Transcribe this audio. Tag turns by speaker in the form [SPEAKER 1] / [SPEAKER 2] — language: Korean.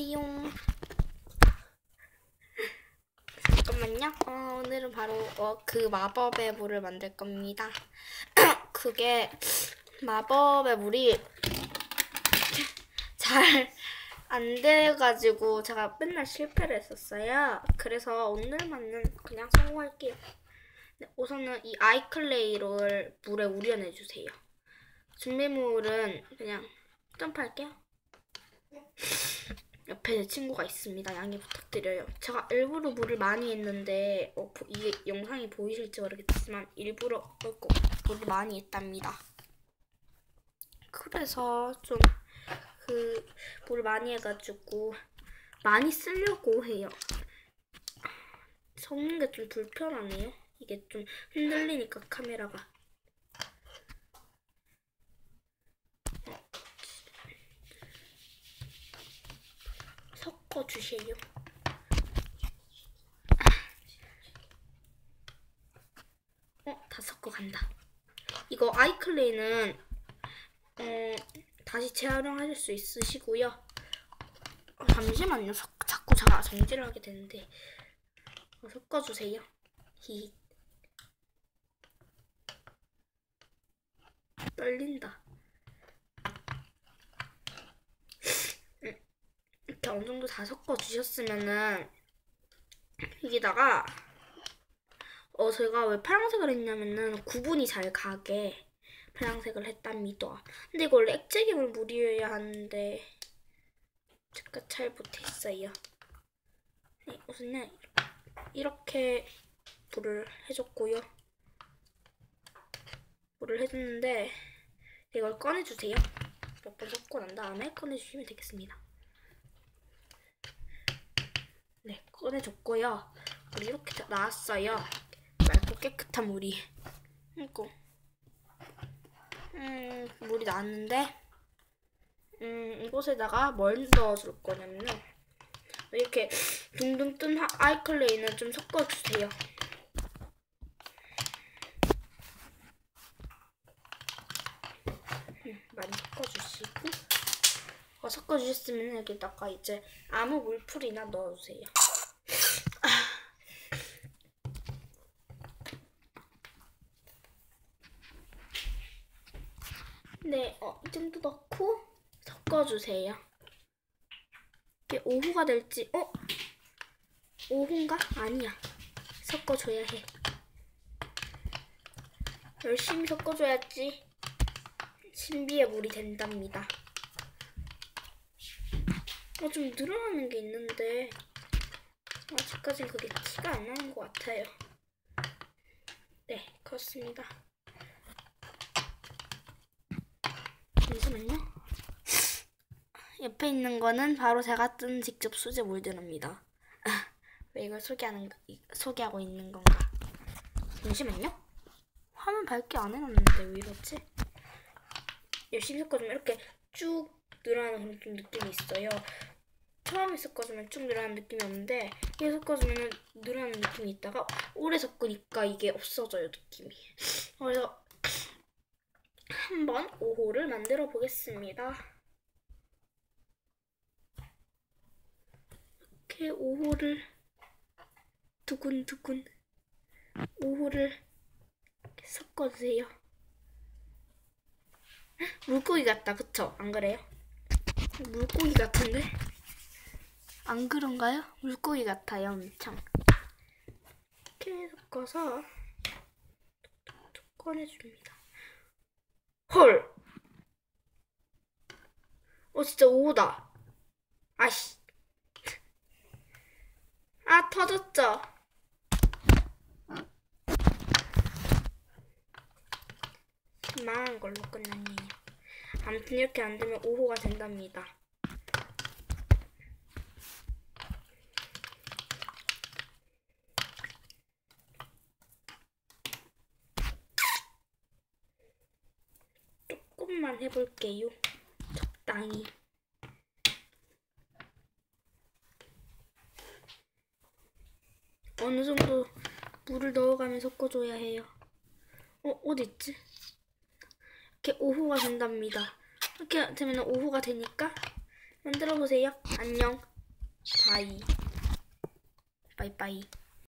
[SPEAKER 1] 안녕하세요. 잠깐만요. 어, 오늘은 바로 어, 그 마법의 물을 만들 겁니다. 그게 마법의 물이 잘 안 돼가지고 제가 맨날 실패를 했었어요. 그래서 오늘만은 그냥 성공할게요. 네, 우선은 이 아이클레이를 물에 우려내 주세요. 준비물은 그냥 점프할게요. 옆에 제 친구가 있습니다. 양해 부탁드려요. 제가 일부러 물을 많이 했는데 어, 보- 이게 영상이 보이실지 모르겠지만 일부러 어이구, 물을 많이 했답니다. 그래서 좀 그 물을 많이 해가지고 많이 쓰려고 해요. 섞는 게 좀 불편하네요. 이게 좀 흔들리니까 카메라가. 섞어 주세요. 어, 다 섞어 간다. 이거 아이클레이는 어, 다시 재활용하실 수 있으시고요. 어, 잠시만요. 자, 자꾸 제가 정지를 하게 되는데 어, 섞어주세요. 히 떨린다. 음, 이렇게 어느 정도 다 섞어 주셨으면은 여기다가 어 제가 왜 파란색을 했냐면은 구분이 잘 가게 파란색을 했답니다. 근데 이거 원래 액체 기물 물이어야 하는데 제가 잘 못했어요. 네, 우선은 이렇게 물을 해줬고요. 물을 해줬는데 이걸 꺼내주세요. 몇 번 섞고 난 다음에 꺼내주시면 되겠습니다. 네, 꺼내줬고요. 이렇게 나왔어요. 맑고 깨끗한 물이. 이거. 음, 물이 나왔는데, 음, 이곳에다가 뭘 넣어줄 거냐면은, 이렇게 둥둥 뜬 하- 아이클레이는 좀 섞어주세요. 음, 많이 섞어주시고, 어, 섞어주셨으면 여기다가 이제 아무 물풀이나 넣어주세요. 네, 어, 이 정도 넣고 섞어주세요. 이게 오후가 될지, 어? 오후인가? 아니야. 섞어줘야 해. 열심히 섞어줘야지 신비의 물이 된답니다. 어, 좀 늘어나는 게 있는데 아직까진 그게 티가 안 나는 것 같아요. 네, 그렇습니다. 잠시만요. 옆에 있는 거는 바로 제가 뜬 직접 수제 물들입니다. 왜 이걸 소개하는 소개하고 있는 건가? 잠시만요. 화면 밝게 안 해놨는데 왜 이러지? 열심히 섞어주면 이렇게 쭉 늘어나는 그런 좀 느낌이 있어요. 처음에 섞어주면 쭉 늘어나는 느낌이 없는데 이게 섞어주면 늘어나는 느낌이 있다가 오래 섞으니까 이게 없어져요 느낌이. 그래서 한번 5호를 만들어 보겠습니다. 이렇게 5호를 두근두근 5호를 섞어주세요. 물고기 같다, 그쵸? 안 그래요? 물고기 같은데? 안 그런가요? 물고기 같아요, 엄청. 이렇게 섞어서 꺼내줍니다. 헐! 어, 진짜 오다. 아씨. 아, 터졌죠? 망한 걸로 끝났네요. 아무튼 이렇게 안 되면 5호가 된답니다. 조금만 해볼게요. 적당히. 어느 정도 물을 넣어가며 섞어줘야 해요. 어, 어디 있지? 이렇게 오후가 된답니다. 이렇게 되면 오후가 되니까 만들어 보세요. 안녕. 바이. 바이바이.